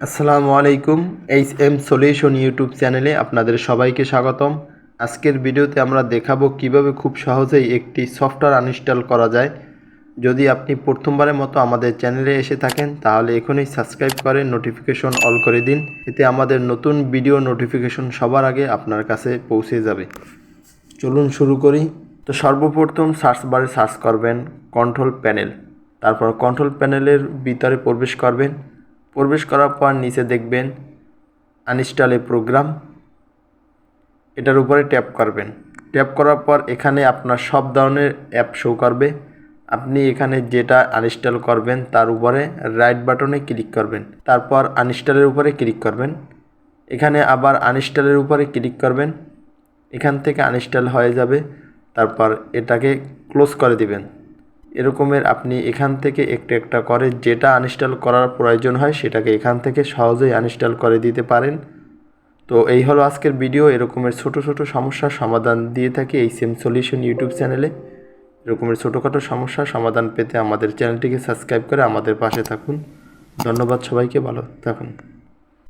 আসসালামু আলাইকুম H M solution YouTube চ্যানেলে আপনাদের সবাইকে স্বাগতম। আজকের ভিডিওতে আমরা দেখাবো কীভাবে খুব সহজেই একটি সফটওয়্যার আনইনস্টল করা যায়। যদি আপনি প্রথমবারের মতো আমাদের চ্যানেলে এসে থাকেন, তাহলে এখনই সাবস্ক্রাইব করে নোটিফিকেশন অল করে দিন। এতে আমাদের নতুন ভিডিও নোটিফিকেশন সবার আগে আপনার কাছে পৌঁছে যাবে। চলুন শুরু করি। তো সর্বপ্রথম সার্চ বারে সার্চ করবেন কন্ট্রোল প্যানেল তারপর কন্ট্রোল প্যানেলের ভিতরে প্রবেশ করবেন। প্রবেশ করার পর নিচে দেখবেন আনইনস্টল এ প্রোগ্রাম এটার উপরে ট্যাপ করবেন। ট্যাপ করার পর এখানে আপনার সব ধরনের অ্যাপ শো করবে। আপনি এখানে যেটা আনইনস্টল করবেন, তার উপরে রাইট বাটনে ক্লিক করবেন। তারপর আনইনস্টলের উপরে ক্লিক করবেন। এখানে আবার আনইনস্টলের উপরে ক্লিক করবেন। এখান থেকে আনইনস্টল হয়ে যাবে। তারপর এটাকে ক্লোজ করে দিবেন। এরকমের আপনি এখান থেকে একটা একটা করে যেটা আনইনস্টল করার প্রয়োজন হয় সেটাকে এখান থেকে সহজেই আনইনস্টল করে দিতে পারেন। তো এই হলো আজকের ভিডিও এরকমের ছোট ছোট সমস্যার সমাধান দিয়ে থাকি এই সেম সলিউশন ইউটিউব চ্যানেলে এরকমের ছোটোখাটো সমস্যার সমাধান পেতে আমাদের চ্যানেলটিকে সাবস্ক্রাইব করে আমাদের পাশে থাকুন। ধন্যবাদ সবাইকে, ভালো থাকুন।